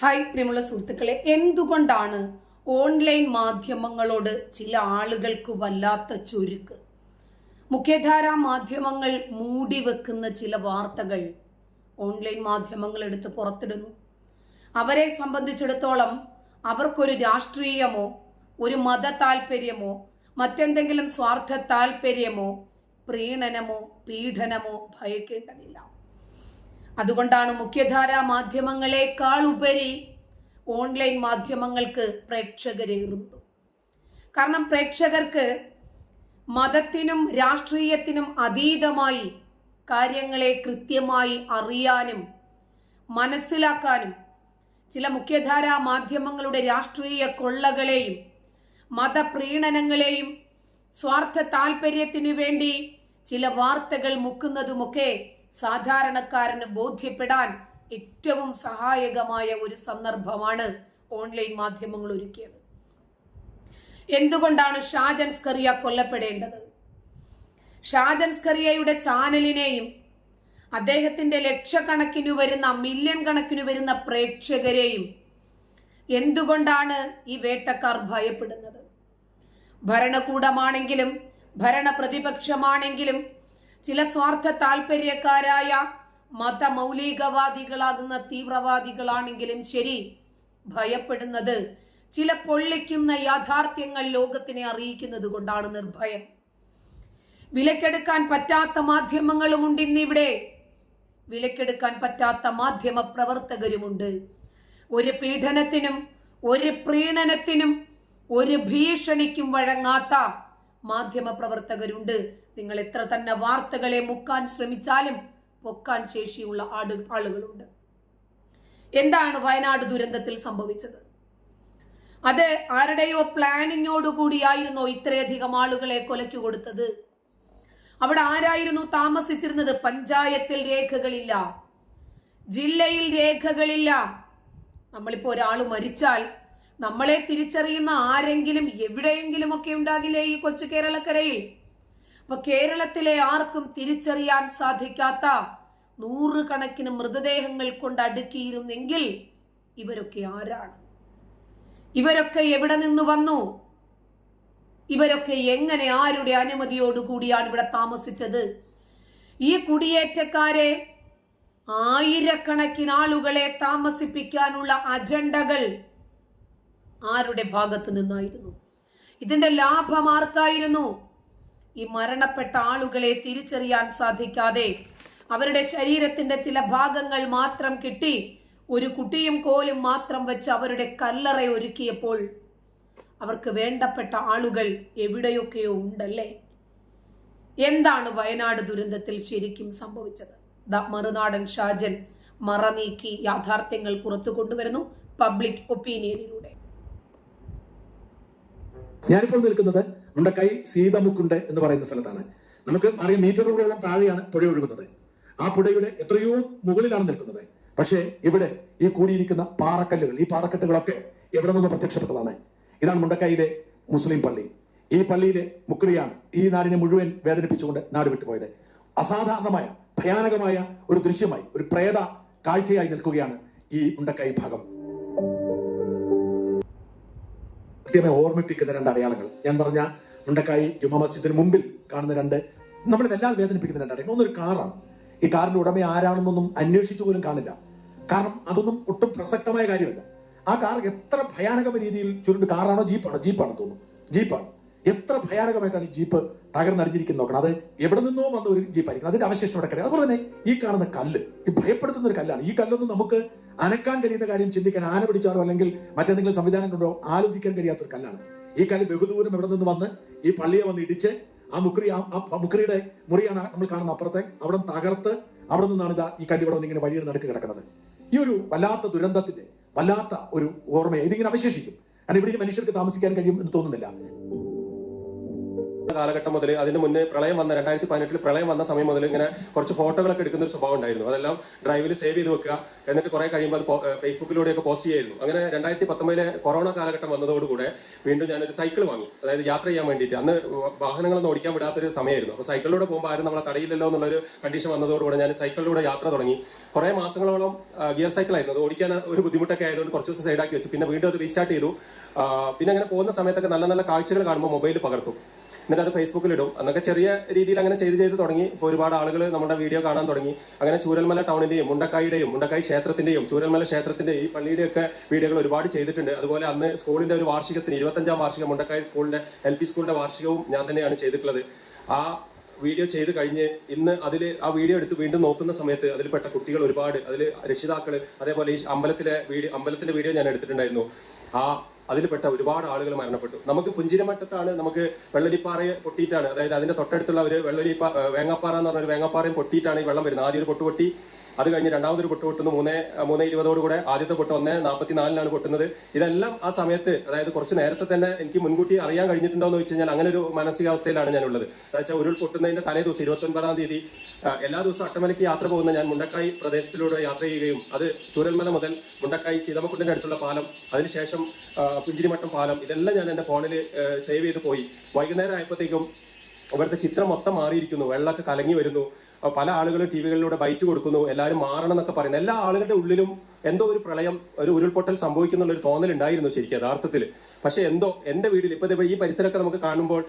Hi പ്രിയമുള്ള സുഹൃത്തുക്കളെ. എന്തുകൊണ്ടാണ് ഓൺലൈൻ മാധ്യമങ്ങളോട് ചില ആളുകൾക്ക് വല്ലാത്ത ചുരുക്ക്? മുഖ്യധാരാ മാധ്യമങ്ങൾ മൂടി വെക്കുന്ന ചില വാർത്തകൾ ഓൺലൈൻ മാധ്യമങ്ങൾ എടുത്ത് പുറത്തിടുന്നു. അവരെ സംബന്ധിച്ചിടത്തോളം അവർക്കൊരു രാഷ്ട്രീയമോ ഒരു മത താല്പര്യമോ മറ്റെന്തെങ്കിലും സ്വാർത്ഥ താല്പര്യമോ പ്രീണനമോ പീഡനമോ ഭയക്കേണ്ടതില്ല. അതുകൊണ്ടാണ് മുഖ്യധാരാ മാധ്യമങ്ങളെക്കാൾ ഉപരി ഓൺലൈൻ മാധ്യമങ്ങൾക്ക് പ്രേക്ഷകരേറുന്നു കാരണം പ്രേക്ഷകർക്ക് മതത്തിനും രാഷ്ട്രീയത്തിനും അതീതമായി കാര്യങ്ങളെ കൃത്യമായി അറിയാനും മനസ്സിലാക്കാനും ചില മുഖ്യധാരാ മാധ്യമങ്ങളുടെ രാഷ്ട്രീയ കൊള്ളകളെയും മതപ്രീണനങ്ങളെയും സ്വാർത്ഥ താല്പര്യത്തിനു വേണ്ടി ചില വാർത്തകൾ മുക്കുന്നതുമൊക്കെ സാധാരണക്കാരന് ബോധ്യപ്പെടാൻ ഏറ്റവും സഹായകമായ ഒരു സന്ദർഭമാണ് ഓൺലൈൻ മാധ്യമങ്ങൾ ഒരുക്കിയത്. എന്തുകൊണ്ടാണ് ഷാജൻ സ്കറിയ കൊല്ലപ്പെടേണ്ടത്? ഷാജൻ സ്കറിയയുടെ ചാനലിനെയും അദ്ദേഹത്തിന്റെ ലക്ഷക്കണക്കിനു വരുന്ന മില്യൺ കണക്കിന് വരുന്ന പ്രേക്ഷകരെയും എന്തുകൊണ്ടാണ് ഈ വേട്ടക്കാർ ഭയപ്പെടുന്നത്? ഭരണകൂടമാണെങ്കിലും ഭരണ പ്രതിപക്ഷമാണെങ്കിലും ചില സ്വാർത്ഥ താല്പര്യക്കാരായ മതമൗലികവാദികളാകുന്ന തീവ്രവാദികളാണെങ്കിലും ശരി ഭയപ്പെടുന്നത് ചില പൊള്ളിക്കുന്ന യാഥാർത്ഥ്യങ്ങൾ ലോകത്തിനെ അറിയിക്കുന്നത് കൊണ്ടാണ് നിർഭയം. വിലക്കെടുക്കാൻ പറ്റാത്ത മാധ്യമങ്ങളുമുണ്ട് ഇന്നിവിടെ. വിലക്കെടുക്കാൻ പറ്റാത്ത മാധ്യമ പ്രവർത്തകരുമുണ്ട്. ഒരു പീഡനത്തിനും ഒരു പ്രീണനത്തിനും ഒരു ഭീഷണിക്കും വഴങ്ങാത്ത മാധ്യമ പ്രവർത്തകരുണ്ട്. നിങ്ങൾ എത്ര തന്നെ വാർത്തകളെ മുക്കാൻ ശ്രമിച്ചാലും പൊക്കാൻ ശേഷിയുള്ള ആട് ആളുകളുണ്ട്. എന്താണ് വയനാട് ദുരന്തത്തിൽ സംഭവിച്ചത്? അത് ആരുടെയോ പ്ലാനിങ്ങോട് കൂടിയായിരുന്നോ ഇത്രയധികം ആളുകളെ കൊലക്കു കൊടുത്തത്? അവിടെ ആരായിരുന്നു താമസിച്ചിരുന്നത്? പഞ്ചായത്തിൽ രേഖകളില്ല. ജില്ലയിൽ രേഖകളില്ല. നമ്മളിപ്പോ ഒരാൾ മരിച്ചാൽ നമ്മളെ തിരിച്ചറിയുന്ന ആരെങ്കിലും എവിടെയെങ്കിലും ഒക്കെ ഉണ്ടാകില്ലേ ഈ കൊച്ചു കേരളക്കരയിൽ? അപ്പൊ കേരളത്തിലെ ആർക്കും തിരിച്ചറിയാൻ സാധിക്കാത്ത നൂറുകണക്കിന് മൃതദേഹങ്ങൾ കൊണ്ട് അടുക്കിയിരുന്നെങ്കിൽ ഇവരൊക്കെ ആരാണ്? ഇവരൊക്കെ എവിടെ നിന്ന് വന്നു? ഇവരൊക്കെ എങ്ങനെ ആരുടെ അനുമതിയോടുകൂടിയാണ് ഇവിടെ താമസിച്ചത്? ഈ കുടിയേറ്റക്കാരെ ആയിരക്കണക്കിന് ആളുകളെ താമസിപ്പിക്കാനുള്ള അജണ്ടകൾ ആരുടെ ഭാഗത്ത് നിന്നായിരുന്നു? ഇതിന്റെ ലാഭം ആർക്കായിരുന്നു? ഈ മരണപ്പെട്ട ആളുകളെ തിരിച്ചറിയാൻ സാധിക്കാതെ അവരുടെ ശരീരത്തിന്റെ ചില ഭാഗങ്ങൾ മാത്രം കിട്ടി ഒരു കുട്ടിയും കോലും മാത്രം വെച്ച് അവരുടെ കല്ലറ ഒരുക്കിയപ്പോൾ അവർക്ക് വേണ്ടപ്പെട്ട ആളുകൾ എവിടെയൊക്കെയോ ഉണ്ടല്ലേ? എന്താണ് വയനാട് ദുരന്തത്തിൽ ശരിക്കും സംഭവിച്ചത്? ദ മറുനാടൻ ഷാജൻ മറ നീക്കി യാഥാർത്ഥ്യങ്ങൾ പുറത്തു കൊണ്ടുവരുന്നു പബ്ലിക് ഒപ്പീനിയനിലൂടെ. ഞാനിപ്പോൾ നിൽക്കുന്നത് മുണ്ടക്കൈ സീതമുക്കുണ്ട് എന്ന് പറയുന്ന സ്ഥലത്താണ്. നമുക്ക് അറിയാം മീറ്ററുകളോളം താഴെയാണ് പുഴ ഒഴുകുന്നത്. ആ പുഴയുടെ എത്രയോ മുകളിലാണ് നിൽക്കുന്നത്. പക്ഷേ ഇവിടെ ഈ കൂടിയിരിക്കുന്ന പാറക്കല്ലുകൾ ഈ പാറക്കെട്ടുകളൊക്കെ എവിടെ നിന്ന് പ്രത്യക്ഷപ്പെട്ടതാണ്? ഇതാണ് മുണ്ടക്കൈയിലെ മുസ്ലിം പള്ളി. ഈ പള്ളിയിലെ മുക്രിയാണ് ഈ നാടിനെ മുഴുവൻ വേദനിപ്പിച്ചുകൊണ്ട് നാട് വിട്ടുപോയത്. അസാധാരണമായ ഭയാനകമായ ഒരു ദൃശ്യമായി ഒരു പ്രേത കാഴ്ചയായി നിൽക്കുകയാണ് ഈ മുണ്ടക്കൈ ഭാഗം. കൃത്യമായി ഓർമ്മിപ്പിക്കുന്ന രണ്ട് അടയാളങ്ങൾ. ഞാൻ പറഞ്ഞ മുണ്ടക്കായി ജുമാ മസ്ജിദിന് മുമ്പിൽ കാണുന്ന രണ്ട് നമ്മൾ വല്ലാതെ വേദനിപ്പിക്കുന്ന രണ്ട് അടയാളങ്ങൾ ഒന്നൊരു കാറാണ്. ഈ കാറിന്റെ ഉടമ ആരാണെന്നൊന്നും അന്വേഷിച്ചു പോലും കാണില്ല. കാരണം അതൊന്നും ഒട്ടും പ്രസക്തമായ കാര്യമല്ല. ആ കാർ എത്ര ഭയാനകമായ രീതിയിൽ ചുരുണ്ട് കാറാണോ ജീപ്പാണോ? ജീപ്പാണെന്ന് തോന്നുന്നു. ജീപ്പാണ്. എത്ര ഭയാനകമായിട്ടാണ് ഈ ജീപ്പ് തകർന്നടിഞ്ഞിരിക്കുന്നത് നോക്കണം. അത് എവിടെ നിന്നോ വന്ന ഒരു ജീപ്പായിരിക്കും അതിന്റെ അവശേഷം അവിടെ കഴിയും അതുപോലെ തന്നെ ഈ കാണുന്ന കല്ല്. ഈ ഭയപ്പെടുത്തുന്ന ഒരു കല്ലാണ്. ഈ കല്ലൊന്നും നമുക്ക് അനക്കാൻ കഴിയുന്ന കാര്യം ചിന്തിക്കാൻ ആന പിടിച്ചാലോ അല്ലെങ്കിൽ മറ്റെന്തെങ്കിലും സംവിധാനം കൊണ്ടോ ആലോചിക്കാൻ കഴിയാത്തൊരു കല്ലാണ്. ഈ കല്ല് ബഹുദൂരം എവിടെ നിന്ന് വന്ന് ഈ പള്ളിയെ വന്ന് ഇടിച്ച് ആ മുക്രി ആ മുക്രിയുടെ മുറിയാണ് നമ്മൾ കാണുന്ന അപ്പുറത്തെ. അവിടെ തകർത്ത് അവിടെ നിന്നാണ് ഇതാ ഈ കല്ല് ഇവിടെ ഇങ്ങനെ വഴിയുടെ നടുക്ക് കിടക്കുന്നത്. ഈ ഒരു വല്ലാത്ത ദുരന്തത്തിന്റെ വല്ലാത്ത ഒരു ഓർമ്മയെ ഇതിങ്ങനെ അവശേഷിക്കും. കാരണം ഇവിടെ മനുഷ്യർക്ക് താമസിക്കാൻ കഴിയും എന്ന് തോന്നുന്നില്ല. കാലഘട്ടം മുതൽ അതിന് മുന്നേ പ്രളയം വന്ന രണ്ടായിരത്തി പതിനെട്ടിൽ പ്രളയം വന്ന സമയം മുതൽ ഇങ്ങനെ കുറച്ച് ഫോട്ടോകളൊക്കെ എടുക്കുന്ന ഒരു സ്വഭാവം ഉണ്ടായിരുന്നു. അതെല്ലാം ഡ്രൈവിൽ സേവ് ചെയ്ത് വെക്കുക. എന്നിട്ട് കുറെ കഴിയുമ്പോൾ അത് ഫേസ്ബുക്കിലൂടെയൊക്കെ പോസ്റ്റ് ചെയ്യായിരുന്നു. അങ്ങനെ രണ്ടായിരത്തി പത്തൊമ്പതിലെ കൊറോണ കാലഘട്ടം വന്നതോടുകൂടെ വീണ്ടും ഞാനൊരു സൈക്കിൾ വാങ്ങി. അതായത് യാത്ര ചെയ്യാൻ വേണ്ടിയിട്ട്. അന്ന് വാഹനങ്ങളൊന്നും ഓടിക്കാൻ വിടാത്തൊരു സമയമായിരുന്നു. അപ്പോൾ സൈക്കിളിലൂടെ പോകുമ്പോൾ ആരും നമ്മളെ തടയില്ലല്ലോ എന്നുള്ളൊരു കണ്ടീഷൻ വന്നതോടുകൂടെ ഞാൻ സൈക്കിളിലൂടെ യാത്ര തുടങ്ങി. കുറേ മാസങ്ങളോളം ഗിയർ സൈക്കിൾ ആയിരുന്നു. അത് ഓടിക്കാൻ ഒരു ബുദ്ധിമുട്ടൊക്കെ ആയതുകൊണ്ട് കുറച്ച് ദിവസം സൈഡാക്കി വെച്ചു. പിന്നെ വീണ്ടും അത് റീസ്റ്റാർട്ട് ചെയ്തു. പിന്നെ അങ്ങനെ പോകുന്ന സമയത്തൊക്കെ നല്ല നല്ല കാഴ്ചകൾ കാണുമ്പോൾ മൊബൈൽ പകർത്തും. എന്നിട്ട് അത് ഫേസ്ബുക്കിൽ ഇടും എന്നൊക്കെ ചെറിയ രീതിയിൽ അങ്ങനെ ചെയ്ത് ചെയ്ത് തുടങ്ങി. ഇപ്പോൾ ഒരുപാട് ആളുകൾ നമ്മുടെ വീഡിയോ കാണാൻ തുടങ്ങി. അങ്ങനെ ചൂരൽമല ടൗണിന്റെയും മുണ്ടക്കായിയുടെയും മുണ്ടക്കായി ക്ഷേത്രത്തിന്റെയും ചൂരൽമല ക്ഷേത്രത്തിന്റെ ഈ പള്ളിയുടെയൊക്കെ വീഡിയോകൾ ഒരുപാട് ചെയ്തിട്ടുണ്ട്. അതുപോലെ അന്ന് സ്കൂളിന്റെ ഒരു വാർഷികത്തിന് ഇരുപത്തഞ്ചാം വാർഷികം മുണ്ടക്കായി സ്കൂളിന്റെ എൽ പി സ്കൂളിന്റെ വാർഷികവും ഞാൻ തന്നെയാണ് ചെയ്തിട്ടുള്ളത്. ആ വീഡിയോ ചെയ്ത് കഴിഞ്ഞ് ഇന്ന് അതിൽ ആ വീഡിയോ എടുത്ത് വീണ്ടും നോക്കുന്ന സമയത്ത് അതിൽപ്പെട്ട കുട്ടികൾ ഒരുപാട് അതിൽ രക്ഷിതാക്കൾ അതേപോലെ ഈ അമ്പലത്തിലെ വീഡിയോ അമ്പലത്തിന്റെ വീഡിയോ ഞാൻ എടുത്തിട്ടുണ്ടായിരുന്നു. ആ അതിൽപ്പെട്ട ഒരുപാട് ആളുകൾ മരണപ്പെട്ടു. നമുക്ക് പുഞ്ചിരമട്ടത്താണ് നമുക്ക് വെള്ളരിപ്പാറയെ പൊട്ടിയിട്ടാണ് അതായത് അതിന്റെ തൊട്ടടുത്തുള്ള ഒരു വെള്ളരിപ്പ വേങ്ങാപ്പാറ എന്ന് പറഞ്ഞ ഒരു വേങ്ങാപ്പാറയും പൊട്ടിയിട്ടാണ് ഈ വെള്ളം വരുന്നത്. ആദ്യം ഒരു പൊട്ട് പൊട്ടി അത് കഴിഞ്ഞ് രണ്ടാമതൊരു പൊട്ട് പൊട്ടുന്നു. മൂന്ന് മൂന്ന് ഇരുപതോട് കൂടെ ആദ്യത്തെ പൊട്ട് ഒന്ന് നാൽപ്പത്തിനാലിനാണ് പൊട്ടുന്നത്. ഇതെല്ലാം ആ സമയത്ത് അതായത് കുറച്ച് നേരത്തെ തന്നെ എനിക്ക് മുൻകൂട്ടി അറിയാൻ കഴിഞ്ഞിട്ടുണ്ടോ എന്ന് വെച്ച് കഴിഞ്ഞാൽ അങ്ങനെ ഒരു മാനസികാവസ്ഥയിലാണ് ഞാനുള്ളത്. അതായത് ഉരുൾ പൊട്ടുന്നതിന്റെ തലേ ദിവസം ഇരുപത്തി ഒൻപതാം തീയതി എല്ലാ ദിവസവും അട്ടമലയ്ക്ക് യാത്ര പോകുന്ന ഞാൻ മുണ്ടക്കായി പ്രദേശത്തിലൂടെ യാത്ര ചെയ്യുകയും അത് ചൂരൽമല മുതൽ മുണ്ടക്കായി സീതമക്കുണ്ടിന്റെ അടുത്തുള്ള പാലം അതിനുശേഷം പുഞ്ചിരിമട്ടം പാലം ഇതെല്ലാം ഞാൻ എന്റെ ഫോണിൽ സേവ് ചെയ്ത് പോയി. വൈകുന്നേരം ആയപ്പോഴത്തേക്കും ഇവിടുത്തെ ചിത്രം മൊത്തം മാറിയിരിക്കുന്നു. വെള്ളമൊക്കെ കലങ്ങി വരുന്നു. പല ആളുകളും ടി വികളിലൂടെ ബൈറ്റ് കൊടുക്കുന്നു എല്ലാവരും മാറണം എന്നൊക്കെ പറയുന്നു. എല്ലാ ആളുകളുടെ ഉള്ളിലും എന്തോ ഒരു പ്രളയം ഒരു ഉരുൾപൊട്ടൽ സംഭവിക്കുന്നുള്ള ഒരു തോന്നലുണ്ടായിരുന്നു ശരിക്കും യഥാർത്ഥത്തിൽ. പക്ഷെ എന്തോ എന്റെ വീട്ടിൽ ഇപ്പൊ ദേ ഈ പരിസരമൊക്കെ നമുക്ക് കാണുമ്പോൾ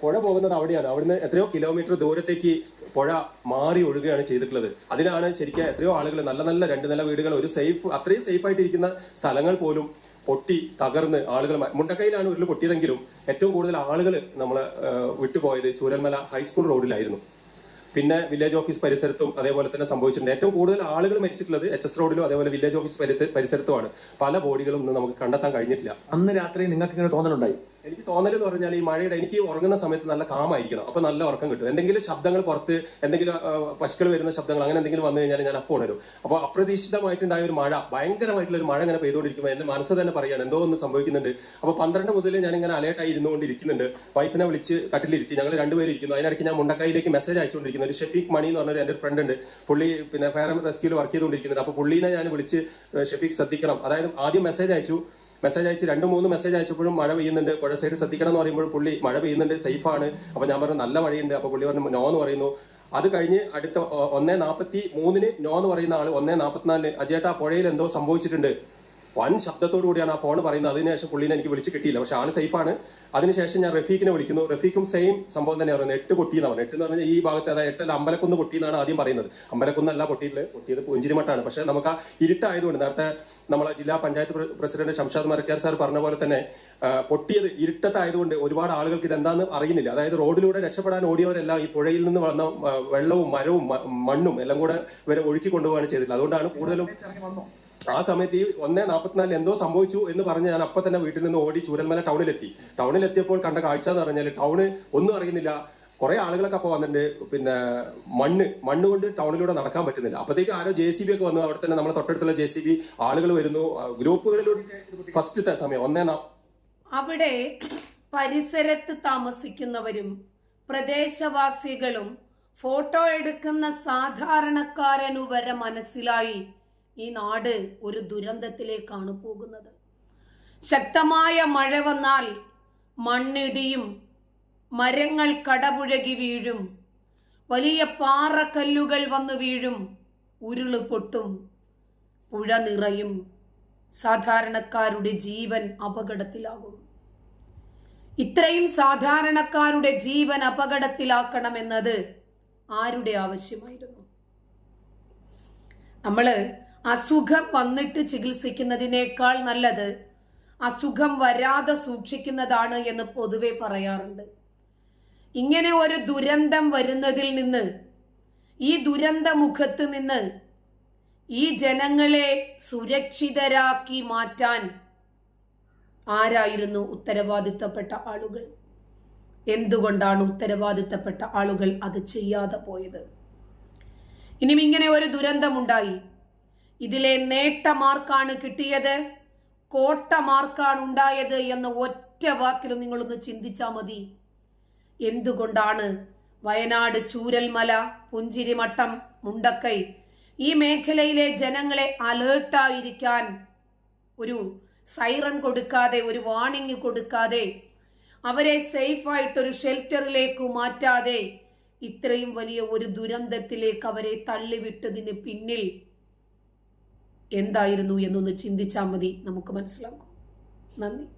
പുഴ പോകുന്നത് അവിടെയാണ്. അവിടുന്ന് എത്രയോ കിലോമീറ്റർ ദൂരത്തേക്ക് പുഴ മാറി ഒഴുകുകയാണ് ചെയ്തിട്ടുള്ളത്. അതിലാണ് ശരിക്കും എത്രയോ ആളുകൾ നല്ല നല്ല രണ്ട് നില വീടുകൾ ഒരു സേഫ് അത്രയും സേഫ് ആയിട്ടിരിക്കുന്ന സ്ഥലങ്ങൾ പോലും പൊട്ടി തകർന്ന് ആളുകൾ മുണ്ടക്കൈയിലാണ് ഉരുൾ പൊട്ടിയതെങ്കിലും ഏറ്റവും കൂടുതൽ ആളുകൾ നമ്മൾ വിട്ടുപോയത് ചൂരന്മല ഹൈസ്കൂൾ റോഡിലായിരുന്നു. പിന്നെ വില്ലേജ് ഓഫീസ് പരിസരത്തും അതേപോലെ തന്നെ സംഭവിച്ചിട്ടുണ്ട്. ഏറ്റവും കൂടുതൽ ആളുകൾ മരിച്ചിട്ടുള്ളത് എച്ച് എസ് റോഡിലും അതേപോലെ വില്ലേജ് ഓഫീസ് പരിസരത്തുമാണ്. പല ബോഡികളും ഇന്ന് നമുക്ക് കണ്ടെത്താൻ കഴിഞ്ഞിട്ടില്ല. അന്ന് രാത്രി നിങ്ങൾക്ക് ഇങ്ങനെ തോന്നലുണ്ടായി? എനിക്ക് തോന്നൽ എന്ന് പറഞ്ഞാൽ ഈ മഴയുടെ എനിക്ക് ഉറങ്ങുന്ന സമയത്ത് നല്ല കാമായിരിക്കണം. അപ്പൊ നല്ല ഉറക്കം കിട്ടും. എന്തെങ്കിലും ശബ്ദങ്ങൾ പുറത്ത് എന്തെങ്കിലും പശുക്കൾ വരുന്ന ശബ്ദങ്ങൾ അങ്ങനെ എന്തെങ്കിലും വന്നു കഴിഞ്ഞാൽ ഞാൻ അപ്പോൾ ഉണരും അപ്പോൾ അപ്രതീക്ഷിതമായിട്ടുണ്ടായ ഒരു മഴ ഭയങ്കരമായിട്ടുള്ള ഒരു മഴ ഇങ്ങനെ പെയ്തുകൊണ്ടിരിക്കുമ്പോൾ എന്റെ മനസ്സ് തന്നെ പറയാണ് എന്തോ ഒന്ന് സംഭവിക്കുന്നുണ്ട്. അപ്പോൾ പന്ത്രണ്ട് മുതൽ ഞാൻ ഇങ്ങനെ അലേർട്ടായി ഇരുന്നുകൊണ്ടിരിക്കുന്നുണ്ട്. വൈഫിനെ വിളിച്ച് കട്ടിലിരുത്തി. ഞങ്ങൾ രണ്ടുപേരും ഇരിക്കുന്നു. അതിനിടയ്ക്ക് ഞാൻ മുണ്ടക്കായിലേക്ക് മെസ്സേജ് അയച്ചുകൊണ്ടിരിക്കുന്നു. ഒരു ഷെഫീഖ് മണി എന്ന് പറഞ്ഞൊരു എന്റെ ഫ്രണ്ട് ഉണ്ട്. പുള്ളി പിന്നെ ഫയർ റെസ്ക്യൂൽ വർക്ക് ചെയ്തുകൊണ്ടിരിക്കുന്നുണ്ട്. അപ്പോൾ പുള്ളീനെ ഞാൻ വിളിച്ച് ഷെഫീഖ് ശ്രദ്ധിക്കണം. അതായത് ആദ്യം മെസ്സേജ് അയച്ചു. മെസ്സേജ് അയച്ച് രണ്ട് മൂന്ന് മെസ്സേജ് അയച്ചപ്പോഴും മഴ പെയ്യുന്നുണ്ട്. പുഴ സൈഡ് ശ്രദ്ധിക്കണം എന്ന് പറയുമ്പോൾ പുള്ളി മഴ പെയ്യുന്നുണ്ട് സേഫ് ആണ്. അപ്പൊ ഞാൻ പറഞ്ഞു നല്ല മഴയുണ്ട്. അപ്പൊ പുള്ളി പറഞ്ഞു നോ എന്ന് പറയുന്നു. അത് കഴിഞ്ഞ് അടുത്ത ഒന്നേ നാൽപ്പത്തി മൂന്നിന് നോ എന്ന് പറയുന്ന ആൾ ഒന്നേ നാൽപ്പത്തിനാലിന് അജേട്ടാ പുഴയിൽ എന്തോ സംഭവിച്ചിട്ടുണ്ട്. വൻ ശബ്ദത്തോടു കൂടിയാണ് ആ ഫോൺ പറയുന്നത്. അതിനുശേഷം പുള്ളിനെ എനിക്ക് വിളിച്ച് കിട്ടിയില്ല. പക്ഷെ ആണ് സേഫാണ്. അതിനുശേഷം ഞാൻ റഫീഖിനെ വിളിക്കുന്നു. റഫീഖും സെയിം സംഭവം തന്നെ പറയുന്നത്. എട്ട് പൊട്ടിയെന്ന് പറഞ്ഞു എട്ട് എന്ന് പറഞ്ഞാൽ ഈ ഭാഗത്ത് അതായത് എട്ടല്ല അമ്പലക്കുന്ന് പൊട്ടിയെന്നാണ് ആദ്യം പറയുന്നത്. അമ്പലക്കുന്നല്ല പൊട്ടിയിട്ടില്ല പൊട്ടിയത് പുഞ്ചിരിമട്ടാണ് പക്ഷെ നമുക്ക് ആ ഇരുട്ടായതുകൊണ്ട് നേരത്തെ നമ്മളെ ജില്ലാ പഞ്ചായത്ത് പ്രസിഡന്റ് ശംഷാദ് മരക്കാർ സാർ പറഞ്ഞ പോലെ തന്നെ പൊട്ടിയത് ഇരുട്ടത്തായതുകൊണ്ട് ഒരുപാട് ആളുകൾക്ക് ഇത് ഇതെന്താന്ന് അറിയുന്നില്ല. അതായത് റോഡിലൂടെ രക്ഷപ്പെടാൻ ഓടിയവരെല്ലാം ഈ പുഴയിൽ നിന്ന് വന്ന വെള്ളവും മരവും മണ്ണും എല്ലാം കൂടെ ഇവരെ ഒഴുക്കി കൊണ്ടുപോകാണ് ചെയ്തിട്ടുള്ളത്. അതുകൊണ്ടാണ് കൂടുതലും ആ സമയത്ത് ഈ ഒന്നേ നാൽപ്പത്തിനാലിൽ എന്തോ സംഭവിച്ചു എന്ന് പറഞ്ഞ് ഞാൻ അപ്പൊ തന്നെ വീട്ടിൽ നിന്ന് ഓടി ചൂരന്മല ടൗണിലെത്തി. ടൗണിലെത്തിയപ്പോൾ കണ്ട കാഴ്ച എന്ന് പറഞ്ഞാൽ ടൗണ് ഒന്നും അറിയുന്നില്ല. കുറെ ആളുകളൊക്കെ അപ്പൊ വന്നിട്ടുണ്ട്. പിന്നെ മണ്ണ് മണ്ണ് കൊണ്ട് ടൗണിലൂടെ നടക്കാൻ പറ്റുന്നില്ല. അപ്പത്തേക്ക് ആരോ ജെ സി ബി ഒക്കെ വന്നു. അവിടെ തന്നെ നമ്മുടെ തൊട്ടടുത്തുള്ള ജെ സി ബി ആളുകൾ വരുന്നു. ഗ്രൂപ്പുകളിലൂടെ ഫസ്റ്റത്തെ സമയം ഒന്നേ അവിടെ പരിസരത്ത് താമസിക്കുന്നവരും പ്രദേശവാസികളും ഫോട്ടോ എടുക്കുന്ന സാധാരണക്കാരനു വരെ മനസ്സിലായി. ഈ നാട് ഒരു ദുരന്തത്തിലേക്കാണ് പോകുന്നത്. ശക്തമായ മഴ വന്നാൽ മണ്ണിടിയും മരങ്ങൾ കടപുഴകി വീഴും വലിയ പാറക്കല്ലുകൾ വന്നു വീഴും ഉരുൾ പൊട്ടും പുഴ നിറയും സാധാരണക്കാരുടെ ജീവൻ അപകടത്തിലാകും. ഇത്രയും സാധാരണക്കാരുടെ ജീവൻ അപകടത്തിലാക്കണമെന്നത് ആരുടെ ആവശ്യമായിരുന്നു? നമ്മൾ അസുഖം വന്നിട്ട് ചികിത്സിക്കുന്നതിനേക്കാൾ നല്ലത് അസുഖം വരാതെ സൂക്ഷിക്കുന്നതാണ് എന്ന് പൊതുവെ പറയാറുണ്ട്. ഇങ്ങനെ ഒരു ദുരന്തം വരുന്നതിൽ നിന്ന് ഈ ദുരന്ത മുഖത്ത് നിന്ന് ഈ ജനങ്ങളെ സുരക്ഷിതരാക്കി മാറ്റാൻ ആരായിരുന്നു ഉത്തരവാദിത്തപ്പെട്ട ആളുകൾ? എന്തുകൊണ്ടാണ് ഉത്തരവാദിത്തപ്പെട്ട ആളുകൾ അത് ചെയ്യാതെ പോയത്? ഇനിയും ഇങ്ങനെ ഒരു ദുരന്തമുണ്ടായി. ഇതിലെ നേട്ടമാർക്കാണ് കിട്ടിയത്? കോട്ടമാർക്കാണ് ഉണ്ടായത് എന്ന ഒറ്റ വാക്കിൽ നിങ്ങളൊന്ന് ചിന്തിച്ചാൽ മതി. എന്തുകൊണ്ടാണ് വയനാട് ചൂരൽമല പുഞ്ചിരിമട്ടം മുണ്ടക്കൈ ഈ മേഖലയിലെ ജനങ്ങളെ അലേർട്ടായിരിക്കാൻ ഒരു സൈറൺ കൊടുക്കാതെ ഒരു വാണിംഗ് കൊടുക്കാതെ അവരെ സേഫായിട്ടൊരു ഷെൽറ്ററിലേക്ക് മാറ്റാതെ ഇത്രയും വലിയ ഒരു ദുരന്തത്തിലേക്ക് അവരെ തള്ളിവിട്ടതിന് പിന്നിൽ എന്തായിരുന്നു എന്നൊന്ന് ചിന്തിച്ചാൽ മതി. നമുക്ക് മനസ്സിലാക്കും നന്ദി.